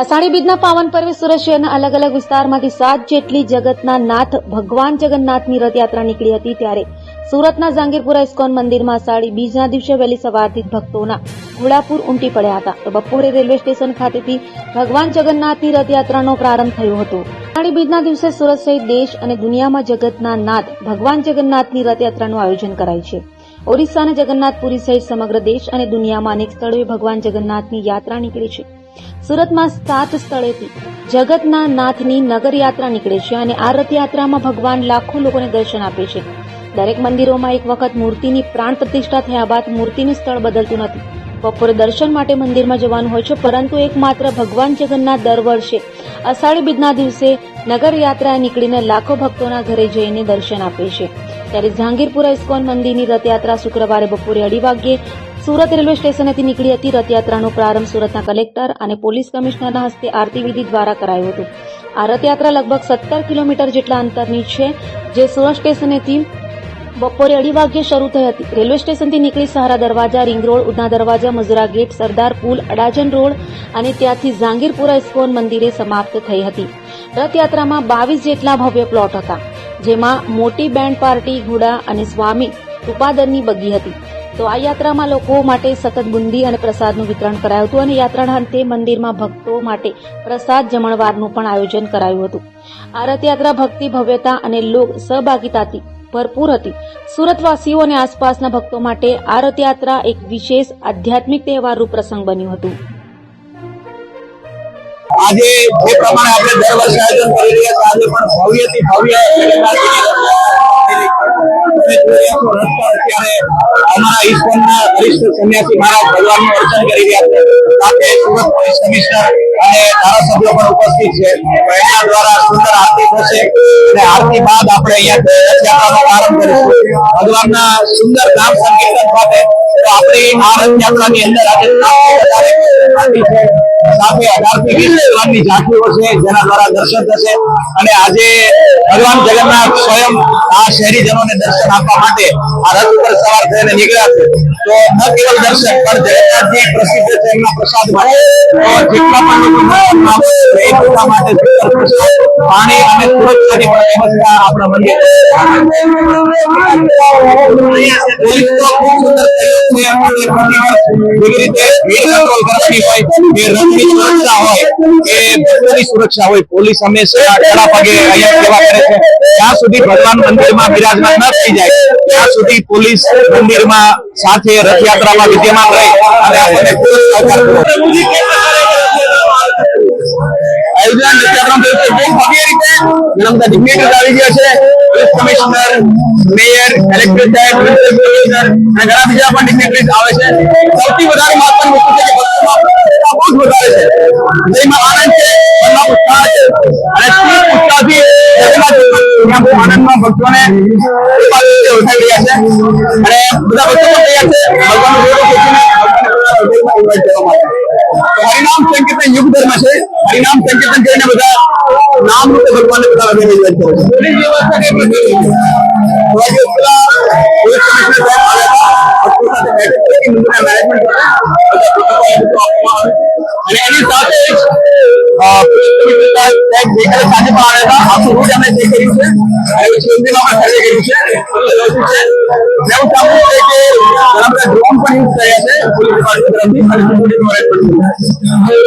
અષાઢી બીજના પાવન પર્વે સુરત શહેરના અલગ અલગ વિસ્તારમાંથી સાત જેટલી જગતના નાથ ભગવાન જગન્નાથની રથયાત્રા નીકળી હતી ત્યારે સુરતના જાંગીરપુરા ઇસ્કોન મંદિરમાં અષાઢી બીજના દિવસે વહેલી સવારથી ભક્તોના ઘોડાપુર ઉમટી પડ્યા હતા. તો બપોરે રેલવે સ્ટેશન ખાતેથી ભગવાન જગન્નાથની રથયાત્રાનો પ્રારંભ થયો હતો. અષાઢી બીજના દિવસે સુરત સહિત દેશ અને દુનિયામાં જગતના નાથ ભગવાન જગન્નાથની રથયાત્રાનું આયોજન કરાય છે. ઓરિસ્સા અને જગન્નાથપુરી સહિત સમગ્ર દેશ અને દુનિયામાં અનેક સ્થળોએ ભગવાન જગન્નાથની યાત્રા નીકળી છે. સુરતમાં સાત સ્થળેથી જગતના નાથની નગર યાત્રા નીકળે છે અને આ રથયાત્રામાં ભગવાન લાખો લોકોને દર્શન આપે છે. દરેક મંદિરોમાં એક વખત મૂર્તિની પ્રાણ પ્રતિષ્ઠા થયા બાદ મૂર્તિનું સ્થળ બદલતું નથી. બપોરે દર્શન માટે મંદિરમાં જવાનું હોય છે, પરંતુ એકમાત્ર ભગવાન જગન્નાથ દર વર્ષે અષાઢી બીજના દિવસે નગર યાત્રા નીકળીને લાખો ભક્તોના ઘરે જઈને દર્શન આપે છે. ત્યારે જહાંગીરપુરા ઇસ્કોન મંદિરની રથયાત્રા શુક્રવારે બપોરે અઢી વાગ્યે સુરત રેલવે સ્ટેશનેથી નીકળી હતી. રથયાત્રાનો પ્રારંભ સુરતના કલેક્ટર અને પોલીસ કમિશનરના હસ્તે આરતી વિધિ દ્વારા કરાયો હતો. આ રથયાત્રા લગભગ સત્તર કિલોમીટર જેટલા અંતરની છે, જે સુરત સ્ટેશનેથી બપોરે અઢી વાગ્યે શરૂ થઈ હતી. રેલવે સ્ટેશનથી નીકળી સહારા દરવાજા, ring road, Udhna Darwaja, Majura gate, Sardar Pul Adajan road અને ત્યાંથી જાંગીરપુરા ઇસ્કોન મંદિરે સમાપ્ત થઈ હતી. રથયાત્રામાં બાવીસ જેટલા ભવ્ય પ્લોટ હતા. જેમાં મોટી બેન્ડ પાર્ટી, ઘોડા અને સ્વામી ઉપાદનની બગી હતી. તો આ યાત્રામાં લોકો માટે સતત બુંદી અને પ્રસાદનું વિતરણ કરાયું હતું અને યાત્રાના અંતે મંદિરમાં ભક્તો માટે પ્રસાદ જમણવારનું પણ આયોજન કરાયું હતું. આ રથયાત્રા ભક્તિ, ભવ્યતા અને લોક સહભાગિતાથી ભરપૂર હતી. સુરતવાસીઓ અને આસપાસના ભક્તો માટે આ રથયાત્રા એક વિશેષ આધ્યાત્મિક તહેવારરૂપ પ્રસંગ બન્યું હતું. આજે જે પ્રમાણે આપણે દર વર્ષે આયોજન કરી રહ્યા છીએ. આજે પણ ભવ્યથી ભવ્ય અત્યારે અમારા ઈસ્કોનના સુંદર નામ સંકીર્તન સાથે આપણી આ રથયાત્રાની અંદર આજે છે. સાથે અઢારથી વીસ ભગવાનની ઝાંખીઓ છે જેના દ્વારા દર્શન થશે. અને આજે ભગવાન જગન્નાથ સ્વયં આ શહેરીજનોને દર્શન આપવા માટે આ રથ ઉપર સવાર થઈને નીકળ્યા છે. તો ન કેવલ દર્શક પણ જગન્નાથજી પ્રસિદ્ધ એમના પ્રસાદ માટે જેટલા પણ લોકો માટે અને સુરક્ષાની પણ વ્યવસ્થા આપણા મંદિર પોલીસ તો ખૂબ સુંદર સહયોગ છે આપણે પ્રતિવર્ષ જેવી રીતે ભીડ કંટ્રોલ કરવાની હોય કે રથની સુરક્ષા હોય. પોલીસ હંમેશા ખડા પગે અહીંયા સેવા કરે છે. જ્યાં સુધી ભગવાન મંદિરમાં બિરાજમાન ન થઈ જાય ત્યાં સુધી પોલીસ મંદિરમાં સાથે રથયાત્રામાં વિદ્યમાન રહે અને આપણને આયોજન ઉત્સાહ આનંદમાં ભક્તોને એ રહ્યા છે અને બધા ભક્તો તૈયાર છે ભગવાનનું જોડો ખેંચીને ભગવાનના હૃદયમાં invite કરવા માટે તો હરિનામ સંકીર્તન યુગ ધર્મ છે હરિનામ સંકીર્તન કરીને બધા નામ રૂપે ભગવાનને બધા હૃદયમાં invite કરે છે પોલીસ વ્યવસ્થા કઈ પ્રકારની છે? થોડા દિવસ પહેલા પોલીસ કમિશનર સાહેબ આવ્યા હતા ભક્તો સાથે બેઠક કરી મંદિરના મેનેજમેન્ટ સાથે બધા પ્રોટોકોલ બધું આપવામાં આવે અને એની સાથે સાંજે પણ આવ્યા હતા આખું રૂટ અમે ચેક કર્યું છે મંદિરમાં પણ સર્વે કર્યું છે. એવું સાંભળ્યું છે કે ઘણા બધા ડ્રોન પણ યુઝ કર્યા છે, પોલીસ ડિપાર્ટમેન્ટ તરફથી